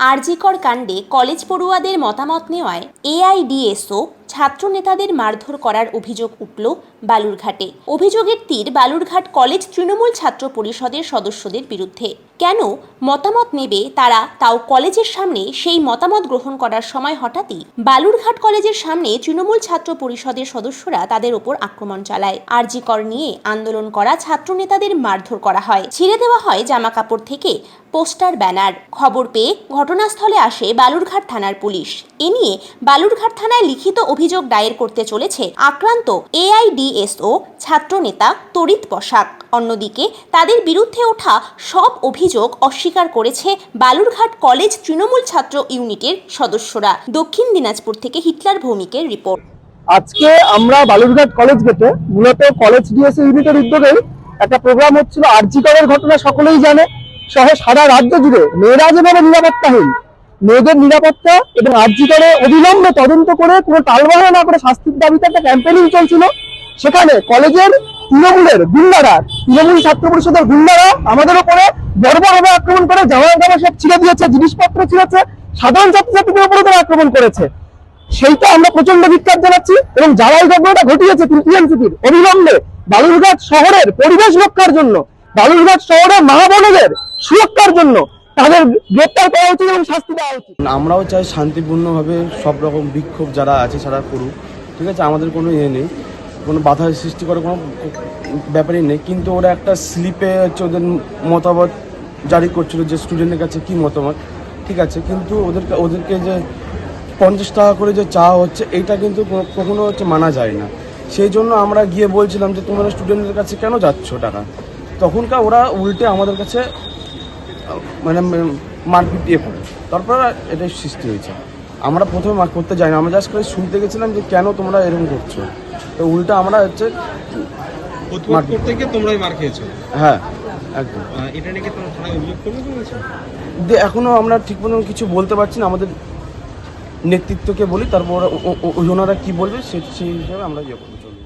আরজিকর কাণ্ডে কলেজ পড়ুয়াদের মতামত নেওয়ায় এআইডিএসও ছাত্র নেতাদের মারধর করার অভিযোগ উঠল বালুরঘাটে। অভিযোগের তীর বালুরঘাট কলেজ তৃণমূল ছাত্র পরিষদের সদস্যদের বিরুদ্ধে। কেন? মতামত নেবে তারা, তাও কলেজের সামনে সেই মতামত গ্রহণ করার সময় হঠাৎই। বালুরঘাট কলেজের সামনে তৃণমূল ছাত্র পরিষদের সদস্যরা তাদের ওপর আক্রমণ চালায়। আরজিকর নিয়ে আন্দোলন করা ছাত্র নেতাদের মারধর করা হয়। ছিঁড়ে দেওয়া হয় জামা কাপড় থেকে পোস্টার, ব্যানার। খবর পেয়ে ঘটনাস্থলে আসে বালুরঘাট থানার পুলিশ। এ নিয়ে বালুরঘাট থানায় লিখিত অভিযোগ দায়ের করতে চলেছে আক্রান্ত এআইডিএসও ছাত্র নেতা তরিত পোশাক। অন্যদিকে তাদের বিরুদ্ধে ওঠা সব অভিযোগ অস্বীকার করেছে বালুরঘাট কলেজ তৃণমূল ছাত্র ইউনিটের সদস্যরা। দক্ষিণ দিনাজপুর থেকে হিটলার ভৌমিকের রিপোর্ট। আজকে আমরা বালুরঘাট কলেজ গেটে মূলত কলেজ ডিএসএ ইউনিটের উদ্যোগেই একটা প্রোগ্রাম হচ্ছিল আরজিকরের ঘটনা সকলেই জানে। সহ সারা রাজ্য জুড়ে মেয়েরা যেভাবে নিরাপত্তাহীন মেয়েদের নিরাপত্তা এবং আরজিকরে অবিলম্বে তদন্ত করে কোনো টালবাহানা না করে শাস্তির দাবিতে একটা ক্যাম্পেনিং চলছিল। সেখানে কলেজের তৃণমূলের গুন্ডারা, তৃণমূল ছাত্র পরিষদের গুন্ডারা আমাদের উপরে বর্বরভাবে আক্রমণ করে জামা জামা সব ছিঁড়ে দিয়েছে, জিনিসপত্র ছিঁড়েছে, সাধারণ ছাত্রছাত্রীদের উপরে তারা আক্রমণ করেছে। সেইটা আমরা প্রচণ্ড ধিক্কার জানাচ্ছি এবং যারা এই ঘটনাটা ঘটিয়েছে টিএমসিপির অবিলম্বে বালুরঘাট শহরের পরিবেশ রক্ষার জন্য, বালুরঘাট শহরের মা বোনেদের সুরক্ষার জন্য। তাদের গ্রেপ্তার করা উচিত এবং শাস্তি দেওয়া উচিত। আমরাও চাই শান্তিপূর্ণভাবে সব রকম বিক্ষোভ যারা আছে তারা করুক, ঠিক আছে? আমাদের কোনো ইয়ে নেই, কোনো বাধা সৃষ্টি করার কোনো ব্যাপারই নেই, কিন্তু ওরা একটা স্লিপে হচ্ছে ওদের মতামত জারি করছিল যে স্টুডেন্টের কাছে কি মতামত, ঠিক আছে? কিন্তু ওদেরকে ওদেরকে যে পঞ্চাশ টাকা করে যে চা হচ্ছে এইটা কিন্তু কোনো- কখনো হচ্ছে মানা যায় না। সেই জন্য আমরা গিয়ে বলছিলাম যে তোমরা স্টুডেন্টদের কাছে কেন যাচ্ছ টাকা? তখনকার ওরা উল্টে আমাদের কাছে মানে মারপিট ইয়ে করে। তারপর এটাই সৃষ্টি হয়েছে। আমরা প্রথমে মার করতে যাই না আমরা জাস্ট করে শুনতে গেছিলাম যে কেন তোমরা এরকম করছ। তো উল্টা আমরা হচ্ছে। করতে গিয়ে তোমরাই মার খেয়েছো? হ্যাঁ একদম। এটা নাকি তোমরা থানায় অভিযোগ করবে যে এখনও আমরা ঠিক মতো কিছু বলতে পারছি না। আমাদের নেতৃত্বকে বলি তারপর ওনারা কি বলবে সে সেই হিসাবে আমরা ইয়ে করব চলবো।